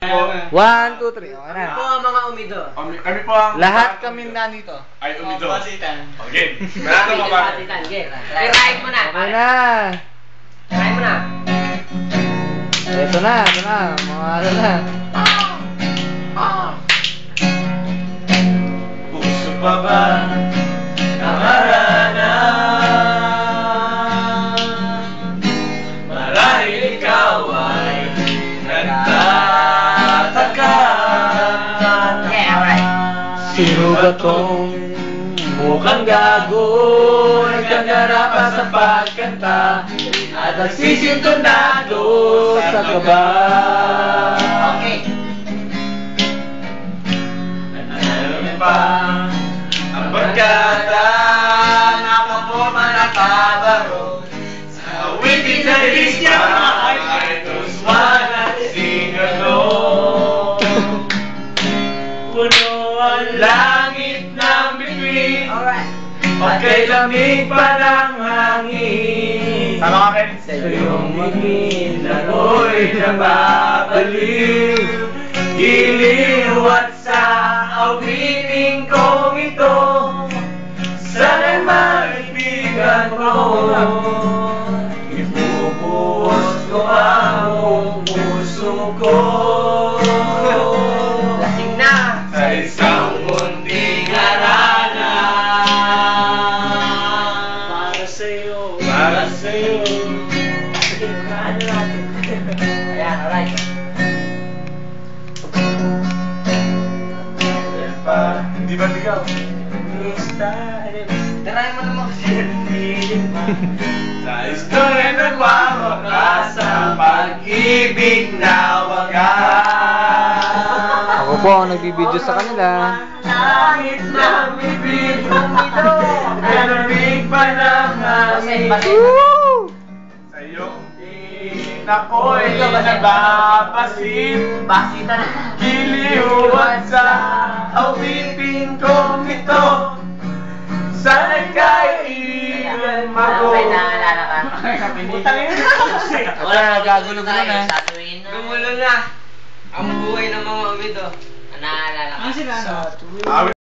One, two, three. Okay Ano po na. ang mga umido? Kami, kami po ang... Lahat kami nandito. Ay, umido. Pasitan. Okay. Meron ka ba? Patitan, okay. Tirahin mo na. Okay na. Tirahin mo na. Ito na, ito na. Mga ano na. Puso pa ba Sino ba tong mukhang gago? Nagkagarapa sa pagkanta at nagsisintonado sa kaba. Okay. Ano pa ang barkada Nakaporma na kabaro Sa awitin na ilisya ang langit ng bituin Alright. Pagkay lamig pa ng hangin Tama ka, Ken? Sa iyong Magin ako'y nababaliw Giliw at sa awiting kong ito Sana'y maibigan mo Ano natin? Ayan, alright. Yan pa Hindi ba ligaw? Tirahin mo naman kasi. Sa istorya nagwawakas sa pag-ibig na wagas Ako po ang nagbibideo sa kanila. Langit na bibig mong ito Malamig pa ng hangin ako'y nababasit Basita na. Giliw at sa awiting kong ito Sana'y kaibigan mago Okay, naalala ka. Putang ina Wala, na. Tatuin na. Gumulo na. Ang buhay ng mga umido. Naalala ka. Ano sila